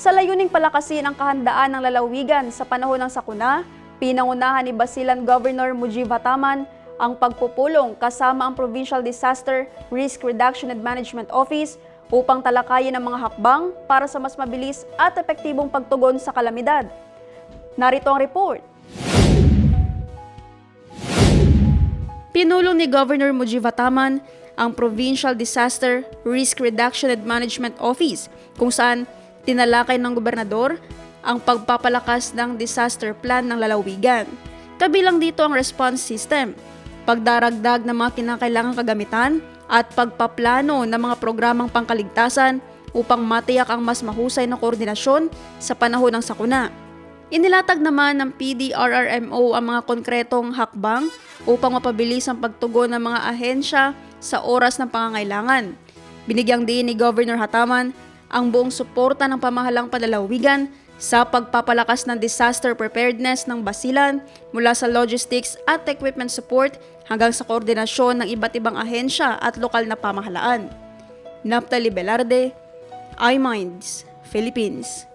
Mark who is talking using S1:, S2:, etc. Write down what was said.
S1: Sa layuning palakasin ang kahandaan ng lalawigan sa panahon ng sakuna, pinangunahan ni Basilan Governor Mujib Hataman ang pagpupulong kasama ang Provincial Disaster Risk Reduction and Management Office upang talakayin ang mga hakbang para sa mas mabilis at epektibong pagtugon sa kalamidad. Narito ang report. Pinulong ni Governor Mujib Hataman ang Provincial Disaster Risk Reduction and Management Office kung saan tinalakay ng gobernador ang pagpapalakas ng disaster plan ng lalawigan. Kabilang dito ang response system, pagdaragdag ng mga kinakailangang kagamitan at pagpaplano ng mga programang pangkaligtasan upang matiyak ang mas mahusay na koordinasyon sa panahon ng sakuna. Inilatag naman ng PDRRMO ang mga konkretong hakbang upang mapabilis ang pagtugon ng mga ahensya sa oras ng pangangailangan. Binigyang diin ni Governor Hataman ang buong suporta ng pamahalang palalawigan sa pagpapalakas ng disaster preparedness ng Basilan mula sa logistics at equipment support hanggang sa koordinasyon ng iba't ibang ahensya at lokal na pamahalaan. Naptali Velarde, iMinds, Philippines.